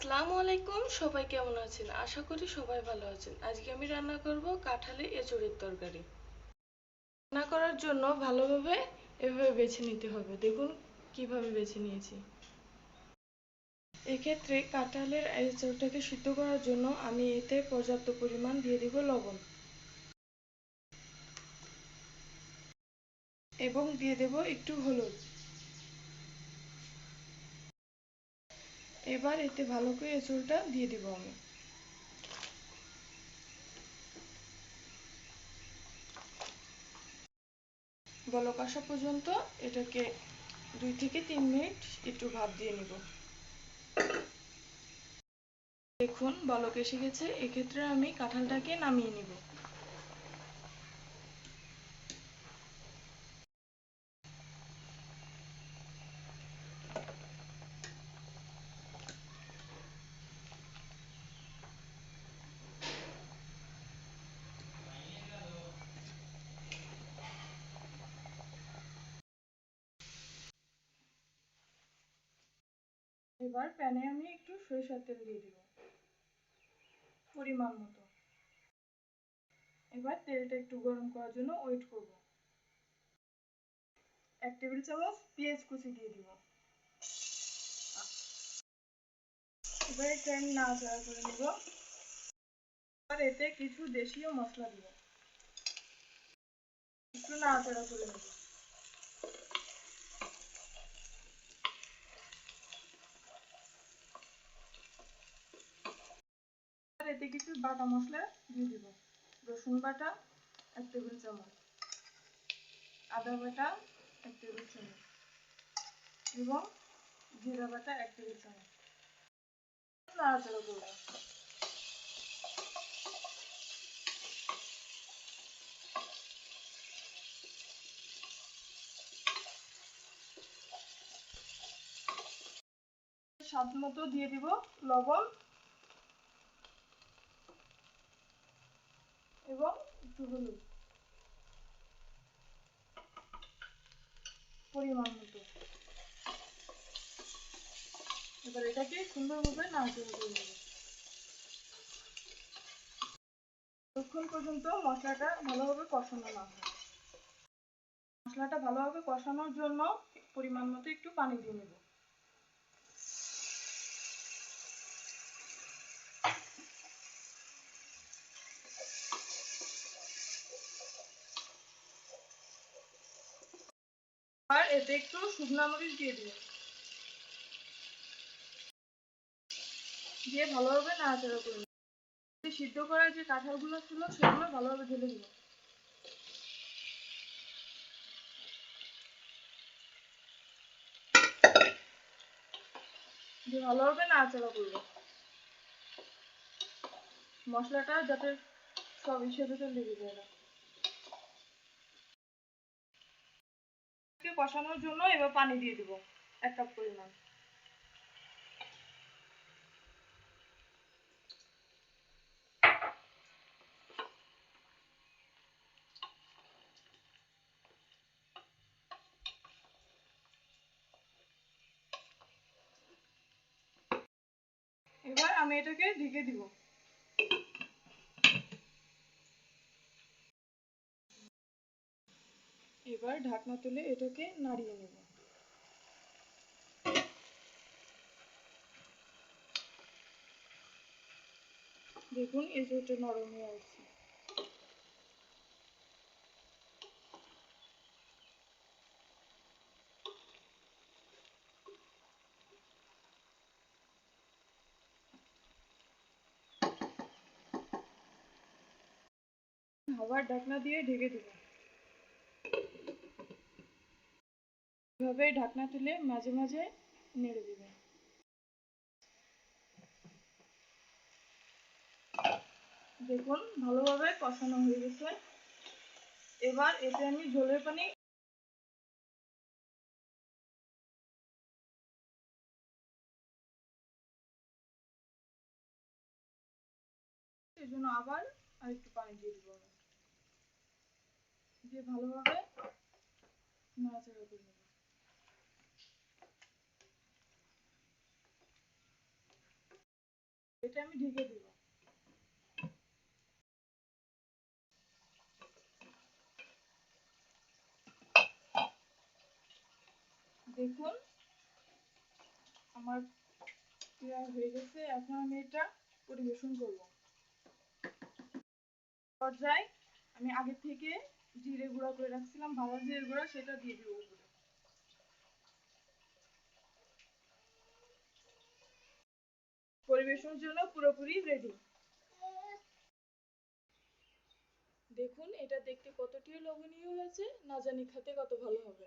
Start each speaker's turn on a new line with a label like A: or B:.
A: আসসালামু আলাইকুম, সবাই কেমন আছেন? আশা করি সবাই ভালো আছেন। আজকে আমি রান্না করব কাঁঠালে এঁচড়ের তরকারি। রান্না করার জন্য ভালোভাবে এভাবে বেছে নিতে হবে। দেখুন কীভাবে বেছে নিয়েছি। এক্ষেত্রে কাঁঠালের এঁচড়টাকে সিদ্ধ করার জন্য আমি এতে পর্যাপ্ত পরিমাণ দিয়ে দিব লবণ। এবং দিয়ে দেব একটু হলুদ। এবার এতে ভালো করে এঁচড়টা দিয়ে দিব আমি। বলক আসা পর্যন্ত এটাকে দুই থেকে তিন মিনিট একটু ভাপ দিয়ে নিব। দেখুন, বলক এসে গেছে। এক্ষেত্রে আমি কাঁঠালটাকে নামিয়ে নিব। এবার প্যানে আমি একটু সরিষার তেল দিয়ে দিব, পরিমাণ মতো। এবার তেলটা একটু গরম করার জন্য ওয়েট করব। এক টেবিল চামচ পেঁয়াজ কুচি দিয়ে দিব। এবার এটা আমি নাড়াচাড়া করে নিব। আর এতে কিছু দেশীয় মশলা দিব। একটু নাড়াচাড়া করে নেব। এতে কিছু বাটা মশলা দিয়ে দিব। রসুন বাটা, এক টেবিল চামচ। আদা বাটা, এক টেবিল চামচ। এবং জিরা বাটা, এক টেবিল চামচ। নাড়াচাড়া করব স্বাদ মতো দিয়ে দিব লবণ এবং হলুদ পরিমাণ মতো। এবার এটাকে সুন্দরভাবে নাড়াচাড়া করে নেব। ততক্ষণ পর্যন্ত মশলাটা ভালোভাবে কষানো না হয়। মশলাটা ভালোভাবে কষানোর জন্য পরিমাণ মতো একটু পানি দিয়ে নেব আর এতে একটু শুকনো মরিচ দিয়ে দিন দিয়ে ভালোভাবে নাড়াচাড়া করুন সিদ্ধ করা যে কাঁঠালগুলো ছিল, সেগুলো ভালোভাবে ঢেলে দিব দিয়ে ভালোভাবে নাড়াচাড়া করব মশলাটা যাতে সব ভিতর লেগে যায় না। কষানোর জন্য এবার পানি দিয়ে দিব এক কাপ পরিমাণ। এবার আমি এটাকে ঢেকে দিব। এবার ঢাকনা তুলে এটাকে নাড়িয়ে নেব। দেখুন এঁচড়টা নরম হয়ে আসছে। আবার ঢাকনা দিয়ে ঢেকে দেব। এভাবে ঢাকনা তুলে মাঝে মাঝে নেড়ে দেবেন দেখুন, ভালোভাবে কষানো হয়ে গেছে। এবার এতে আমি ঝোলের পানি এজন্য আবার আর একটু পানি দিয়ে দিব। দিয়ে ভালোভাবে নাড়াচাড়া করে এটা আমি ঢেকে দিব। দেখুন, আমার তৈরি হয়ে গেছে। এখন আমি এটা পরিবেশন করব। পর্যায়ে আমি আগে থেকে জিরে গুঁড়া করে রাখছিলাম ভাজা জিরে গুঁড়া, সেটা দিয়ে দিব। পরিবেশনের জন্য পুরোপুরি রেডি দেখুন, এটা দেখতে কতটি লোভনীয় হয়েছে, না জানি খেতে কত ভালো হবে।